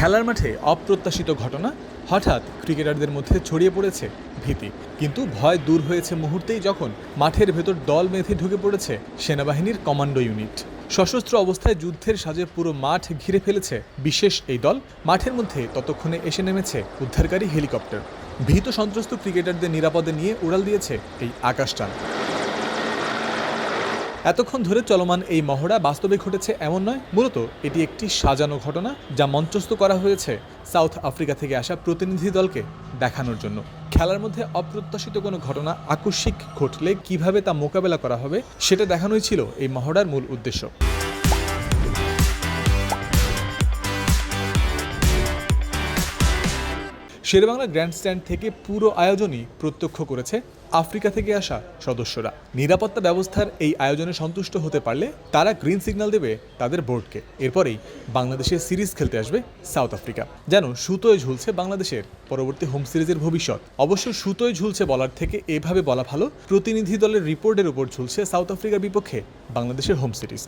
খেলার মাঠে অপ্রত্যাশিত ঘটনা, হঠাৎ ক্রিকেটারদের মধ্যে ছড়িয়ে পড়েছে ভীতি। কিন্তু ভয় দূর হয়েছে মুহূর্তেই যখন মাঠের ভেতর দল বেঁধে ঢুকে পড়েছে সেনাবাহিনীর কমান্ডো ইউনিট। সশস্ত্র অবস্থায় যুদ্ধের সাজে পুরো মাঠ ঘিরে ফেলেছে বিশেষ এই দল। মাঠের মধ্যে ততক্ষণে এসে নেমেছে উদ্ধারকারী হেলিকপ্টার। ভীত সন্ত্রস্ত ক্রিকেটারদের নিরাপদে নিয়ে উড়াল দিয়েছে এই আকাশটান এতক্ষণ ধরে চলমান এই মহড়া বাস্তবে ঘটেছে এমন নয়। মূলত এটি একটি সাজানো ঘটনা যা মঞ্চস্থ করা হয়েছে সাউথ আফ্রিকা থেকে আসা প্রতিনিধি দলকে দেখানোর জন্য। খেলার মধ্যে অপ্রত্যাশিত কোনো ঘটনা আকস্মিক ঘটলে কীভাবে তা মোকাবেলা করা হবে, সেটা দেখানোই ছিল এই মহড়ার মূল উদ্দেশ্য। শেরবাংলা গ্র্যান্ডস্ট্যান্ড থেকে পুরো আয়োজনই প্রত্যক্ষ করেছে আফ্রিকা থেকে আসা সদস্যরা। নিরাপত্তা ব্যবস্থার এই আয়োজনে সন্তুষ্ট হতে পারলে তারা গ্রিন সিগন্যাল দেবে তাদের বোর্ডকে। এরপরেই বাংলাদেশে সিরিজ খেলতে আসবে সাউথ আফ্রিকা। যেন সুতোয় ঝুলছে বাংলাদেশের পরবর্তী হোম সিরিজের ভবিষ্যৎ। অবশ্য সুতোয় ঝুলছে বলার থেকে এভাবে বলা ভালো, প্রতিনিধি দলের রিপোর্টের উপর ঝুলছে সাউথ আফ্রিকার বিপক্ষে বাংলাদেশের হোম সিরিজ।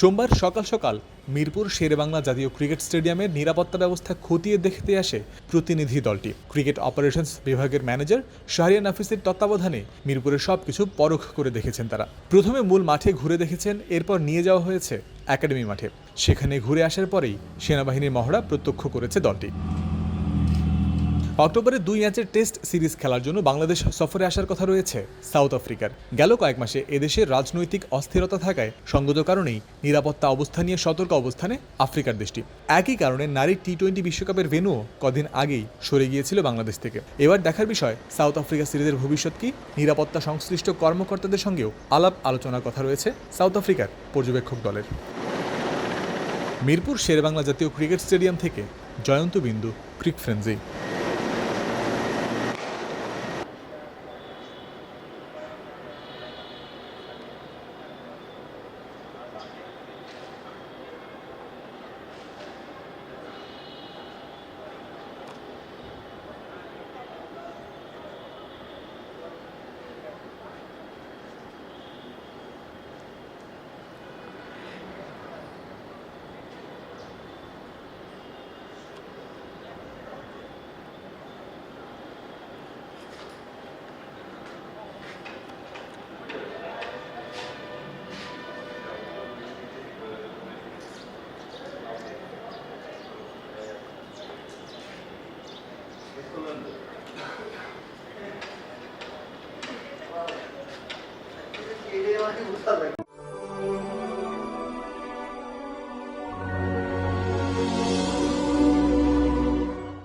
সোমবার সকাল সকাল মিরপুর শেরেবাংলা জাতীয় ক্রিকেট স্টেডিয়ামের নিরাপত্তা ব্যবস্থা খতিয়ে দেখতে আসে প্রতিনিধি দলটি। ক্রিকেট অপারেশনস বিভাগের ম্যানেজার শাহরিয়া নাফিসের তত্ত্বাবধানে মিরপুরের সব কিছু পরখ করে দেখেছেন তারা। প্রথমে মূল মাঠে ঘুরে দেখেছেন, এরপর নিয়ে যাওয়া হয়েছে একাডেমি মাঠে। সেখানে ঘুরে আসার পরেই সেনাবাহিনীর মহড়া প্রত্যক্ষ করেছে দলটি। অক্টোবরে দুই ম্যাচের টেস্ট সিরিজ খেলার জন্য বাংলাদেশ সফরে আসার কথা রয়েছে সাউথ আফ্রিকার। গেল কয়েক মাসে এদেশে রাজনৈতিক অস্থিরতা থাকায় সঙ্গত কারণেই নিরাপত্তা অবস্থা নিয়ে সতর্ক অবস্থানে আফ্রিকার দেশটি। একই কারণে নারী টি টোয়েন্টি বিশ্বকাপের ভেন্যুও কদিন আগেই সরে গিয়েছিল বাংলাদেশ থেকে। এবার দেখার বিষয়, সাউথ আফ্রিকা সিরিজের ভবিষ্যৎ কি? নিরাপত্তা সংশ্লিষ্ট কর্মকর্তাদের সঙ্গেও আলাপ আলোচনার কথা রয়েছে সাউথ আফ্রিকার পর্যবেক্ষক দলের। মিরপুর শেরবাংলা জাতীয় ক্রিকেট স্টেডিয়াম থেকে জয়ন্ত বিন্দু, ক্রিক ফ্রেন্সি। não é